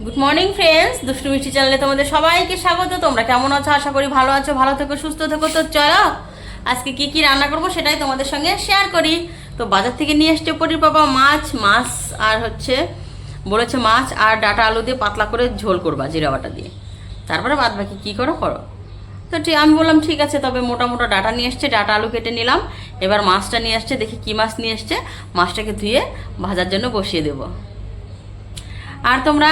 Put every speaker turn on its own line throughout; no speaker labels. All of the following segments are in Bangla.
গুড মর্নিং ফ্রেন্ডস দুষ্টু মিষ্টি চ্যানেলে তোমাদের সবাইকে স্বাগত। তোমরা কেমন আছো? আশা করি ভালো আছো, ভালো থেকো, সুস্থ থেকো। তো চলো, আজকে কি কি রান্না করব সেটাই তোমাদের সঙ্গে শেয়ার করি। তো বাজার থেকে নিয়ে এসছে পরির বাবা মাছ মাছ আর হচ্ছে বলেছে মাছ আর ডাটা আলু দিয়ে পাতলা করে ঝোল করবা জিরা বাটা দিয়ে। তারপরে বাদ বাকি কী করো করো। তো ঠিক, আমি বললাম, ঠিক আছে, তবে মোটা মোটা ডাটা নিয়ে এসছে, ডাটা আলু কেটে নিলাম। এবার মাছটা নিয়ে আসছে দেখি কী মাছ নিয়ে এসছে। মাছটাকে ধুয়ে ভাজার জন্য বসিয়ে দেবো। আর তোমরা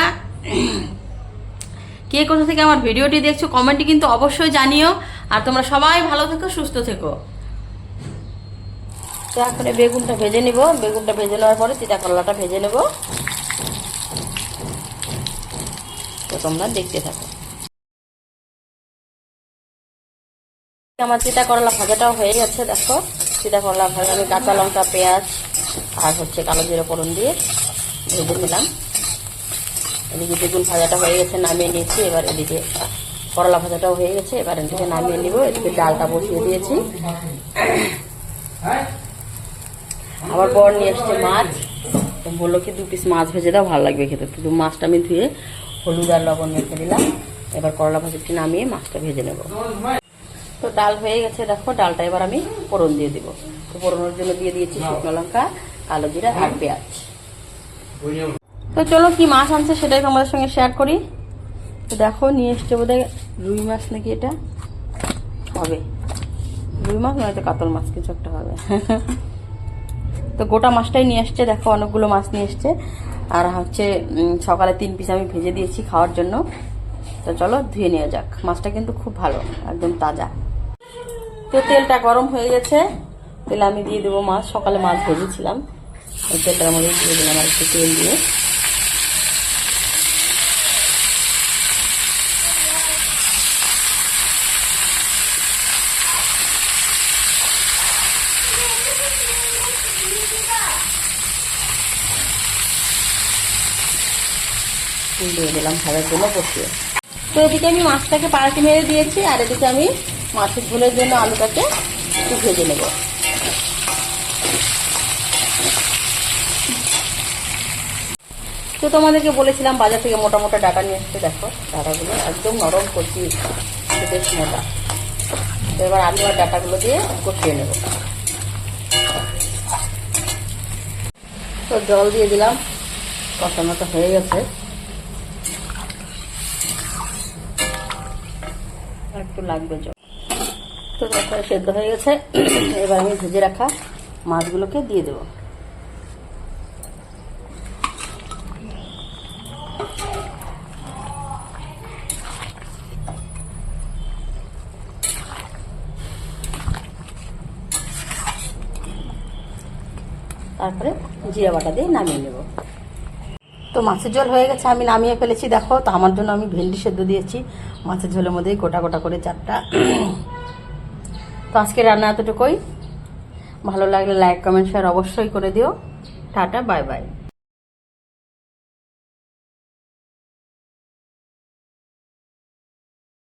কে কোথা থেকে আমার ভিডিওটি দেখছ কমেন্টে কিন্তু অবশ্যই জানিও। আর তোমরা সবাই ভালো থেকো, সুস্থ থেকো। তো এখন বেগুনটা ভেজে নিব। বেগুনটা ভেজে নেওয়ার পরে চিটা করলাটা ভেজে নেব। তো তোমরা দেখতে থাকো। আমার চিটা করলা ভাজাটাও হয়ে গেছে, দেখো। চিটা করলা ভাজা, আমি কাঁচা লঙ্কা, পেঁয়াজ আর হচ্ছে কালো জিরে ফোড়ন দিয়ে ভেজে নিলাম। এদিকে বেগুন ভাজাটা হয়ে গেছে, নামিয়ে নিয়েছি। এবার এদিকে করলা ভাজাটাও হয়ে গেছে। এবার এদিকে নামিয়ে নিব। এদিকে ডালটা বসিয়ে দিয়েছি। আবার বর নিয়ে এসছে মাছ। বলল কি, দু পিস মাছ ভেজে দাও, ভালো লাগবে খেতে। তো মাছটা আমি ধুয়ে হলুদ আর লবণ মেখে দিলাম এবার করলা ভাজাটি নামিয়ে মাছটা ভেজে নেব। তো ডাল হয়ে গেছে, দেখো। ডালটা এবার আমি ফোড়ন দিয়ে দিব। তো ফোড়নের জন্য দিয়ে দিয়েছি শুকনো লঙ্কা, কালো জিরা আর পেঁয়াজ। তো চলো কি মাছ আনছে সেটাই তোমাদের সঙ্গে শেয়ার করি। তো দেখো, নিয়ে এসছে বোধহয় রুই মাছ নাকি এটা? হবে। রুই মাছ নয়তো কাতল মাছ, কিছু একটা হবে। তো গোটা মাছটাই নিয়ে এসছে, দেখো অনেকগুলো মাছ নিয়ে এসছে। আর হচ্ছে সকালে তিন পিস আমি ভেজে দিয়েছি খাওয়ার জন্য। তো চলো ধুয়ে নেওয়া যাক। মাছটা কিন্তু খুব ভালো, একদম তাজা। তো তেলটা গরম হয়ে গেছে। তেলে আমি দিয়ে দেবো মাছ। সকালে মাছ ভেজেছিলাম। ওই তেলটার মধ্যে দিয়ে দিলাম আর একটু তেল দিয়ে। দিয়ে দিলাম ভাজার জন্য বসিয়ে। তো এদিকে আমি মাছটাকে পাড়াটি মেরে দিয়েছি, আর এদিকে আমি মাছের ঝোলের জন্য আলুটাকে একটু ভেজে নেব। তো তোমাদেরকে বলেছিলাম বাজার থেকে মোটা মোটা ডাটা নিয়ে এসতে দেখো, ডাটাগুলো একদম নরম করছি বেশ মোটা। তো এবার আলু আর ডাটাগুলো দিয়ে কষিয়ে নেব। তো জল দিয়ে দিলাম কষানোটা হয়ে গেছে। একটু লাগবে জল। তো দেখো, সেদ্ধ হয়ে গেছে। এবার আমি ভেজে রাখা মাছগুলোকে দিয়ে দেবো। তারপরে জিরা বাটা দিয়ে নামিয়ে নেব। তো মাছের ঝোল হয়ে গেছে, আমি নামিয়ে ফেলেছি। দেখো, তো আমার জন্য আমি ভেন্ডি সেদ্ধ দিয়েছি। মাছের ঝোলের মধ্যেই গোটা গোটা করে চারটা। তো আজকে রান্না এতটুকুই। ভালো লাগলে লাইক কমেন্ট শেয়ার অবশ্যই করে দিও। Tata bye bye